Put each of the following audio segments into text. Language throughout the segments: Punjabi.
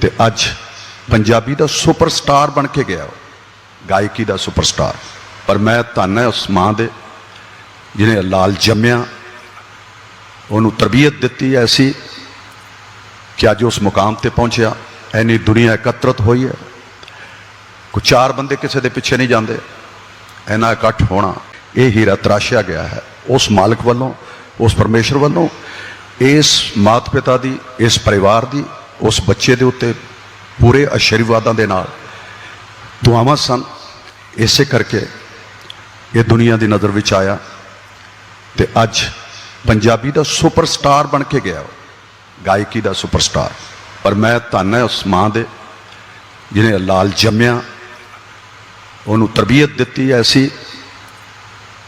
ਤੇ ਅੱਜ ਪੰਜਾਬੀ ਦਾ ਸੁਪਰਸਟਾਰ ਬਣ ਕੇ ਗਿਆ ਉਹ, ਗਾਇਕੀ ਦਾ ਸੁਪਰਸਟਾਰ। ਪਰ ਮੈਂ ਧੰਨ ਹੈ ਉਸ ਮਾਂ ਦੇ, ਜਿਹਨੇ ਲਾਲ ਜੰਮਿਆ। ਉਹਨੂੰ ਤਰਬੀਅਤ ਦਿੱਤੀ ਐਸੀ ਕਿ ਅੱਜ ਉਸ ਮੁਕਾਮ ਤੇ ਪਹੁੰਚਿਆ। ਐਨੀ ਦੁਨੀਆ ਇਕੱਤਰਤ ਹੋਈ ਹੈ। ਕੋ ਚਾਰ ਬੰਦੇ ਕਿਸੇ ਦੇ ਪਿੱਛੇ ਨਹੀਂ ਜਾਂਦੇ। ਐਨਾ ਇਕੱਠ ਹੋਣਾ, ਇਹ ਹੀਰਾ ਤਰਾਸ਼ਿਆ ਗਿਆ ਹੈ। ਉਸ ਮਾਲਕ ਵੱਲੋਂ, ਉਸ ਪਰਮੇਸ਼ਰ ਵੱਲੋਂ, ਇਸ ਮਾਤ ਪਿਤਾ ਦੀ, ਇਸ ਪਰਿਵਾਰ ਦੀ ਉਸ ਬੱਚੇ ਦੇ ਉੱਤੇ ਪੂਰੇ ਆਸ਼ੀਰਵਾਦਾਂ ਦੇ ਨਾਲ ਦੁਆਵਾਂ ਸਨ। ਇਸੇ ਕਰਕੇ ਇਹ ਦੁਨੀਆ ਦੀ ਨਜ਼ਰ ਵਿੱਚ ਆਇਆ ਤੇ ਅੱਜ ਪੰਜਾਬੀ ਦਾ ਸੁਪਰਸਟਾਰ ਬਣ ਕੇ ਗਿਆ ਉਹ, ਗਾਇਕੀ ਦਾ ਸੁਪਰਸਟਾਰ। ਪਰ ਮੈਂ ਧੰਨ ਹੈ ਉਸ ਮਾਂ ਦੇ, ਜਿਹਨੇ ਲਾਲ ਜੰਮਿਆ, ਉਹਨੂੰ ਤਰਬੀਅਤ ਦਿੱਤੀ ਐਸੀ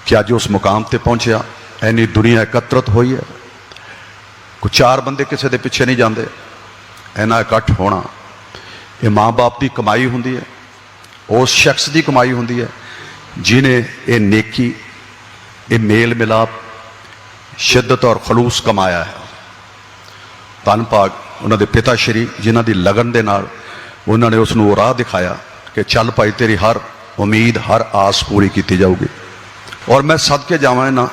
ਕਿ ਅੱਜ ਉਸ ਮੁਕਾਮ ਤੇ ਪਹੁੰਚਿਆ। ਐਨੀ ਦੁਨੀਆ ਇਕੱਤਰਤ ਹੋਈ ਹੈ। ਕੋ ਚਾਰ ਬੰਦੇ ਕਿਸੇ ਦੇ ਪਿੱਛੇ ਨਹੀਂ ਜਾਂਦੇ। ਐਨਾ ਇਕੱਠ ਹੋਣਾ, ਇਹ ਮਾਂ-ਬਾਪ ਦੀ ਕਮਾਈ ਹੁੰਦੀ ਹੈ, ਉਸ ਸ਼ਖਸ ਦੀ ਕਮਾਈ ਹੁੰਦੀ ਹੈ ਜਿਨੇ ਇਹ ਨੇਕੀ, ਇਹ ਮੇਲ ਮਿਲਾਪ ਸ਼ਿੱਦਤ ਔਰ ਖਲੂਸ ਕਮਾਇਆ ਹੈ। ਧੰਨ ਭਾਗ ਉਹਨਾਂ ਦੇ ਪਿਤਾ ਸ਼੍ਰੀ, ਜਿਨ੍ਹਾਂ ਦੀ ਲਗਨ ਦੇ ਨਾਲ ਉਹਨਾਂ ਨੇ ਉਸ ਨੂੰ ਉਹ ਰਾਹ ਦਿਖਾਇਆ ਕਿ ਚੱਲ ਭਾਈ, ਤੇਰੀ ਹਰ ਉਮੀਦ, ਹਰ ਆਸ ਪੂਰੀ ਕੀਤੀ ਜਾਊਗੀ। ਔਰ ਮੈਂ ਸਦਕੇ ਜਾਵਾਂ ਇਹਨਾਂ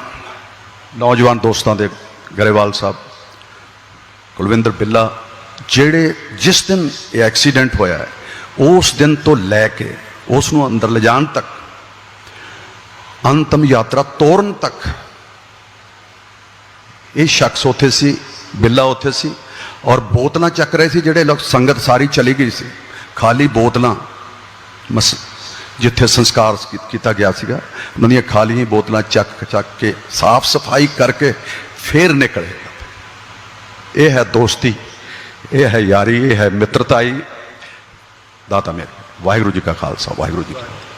ਨੌਜਵਾਨ ਦੋਸਤਾਂ ਦੇ ਗਰੇਵਾਲ ਸਾਹਿਬ, ਕੁਲਵਿੰਦਰ ਬਿੱਲਾ ਜਿਹੜੇ ਜਿਸ ਦਿਨ ਇਹ ਐਕਸੀਡੈਂਟ ਹੋਇਆ ਹੈ, ਉਸ ਦਿਨ ਤੋਂ ਲੈ ਕੇ ਉਸ ਨੂੰ ਅੰਦਰ ਲਿਜਾਣ ਤੱਕ, ਅੰਤਮ ਯਾਤਰਾ ਤੋਰਨ ਤੱਕ, ਇਹ ਸ਼ਖਸ ਉੱਥੇ ਸੀ, ਬਿੱਲਾ ਉੱਥੇ ਸੀ ਔਰ ਬੋਤਲਾਂ ਚੱਕ ਰਹੇ ਸੀ ਜਿਹੜੇ ਲੋਕ ਸੰਗਤ ਸਾਰੀ ਚਲੀ ਗਈ ਸੀ। ਖਾਲੀ ਬੋਤਲਾਂ ਮਸ, ਜਿੱਥੇ ਸੰਸਕਾਰ ਕੀਤਾ ਗਿਆ ਸੀਗਾ, ਉਹਨਾਂ ਦੀਆਂ ਖਾਲੀ ਬੋਤਲਾਂ ਚੱਕ ਚੱਕ ਕੇ ਸਾਫ਼ ਸਫ਼ਾਈ ਕਰਕੇ ਫੇਰ ਨਿਕਲੇ। ਇਹ ਹੈ ਦੋਸਤੀ। ਇਹ ਹੈ ਯਾਰੀ, ਇਹ ਹੈ ਮਿੱਤਰਤਾਈ ਦਾਤਾ ਮੇਰੇ ਵਾਹਿਗੁਰੂ ਜੀ ਕਾ ਖਾਲਸਾ, ਵਾਹਿਗੁਰੂ ਜੀ ਕੀ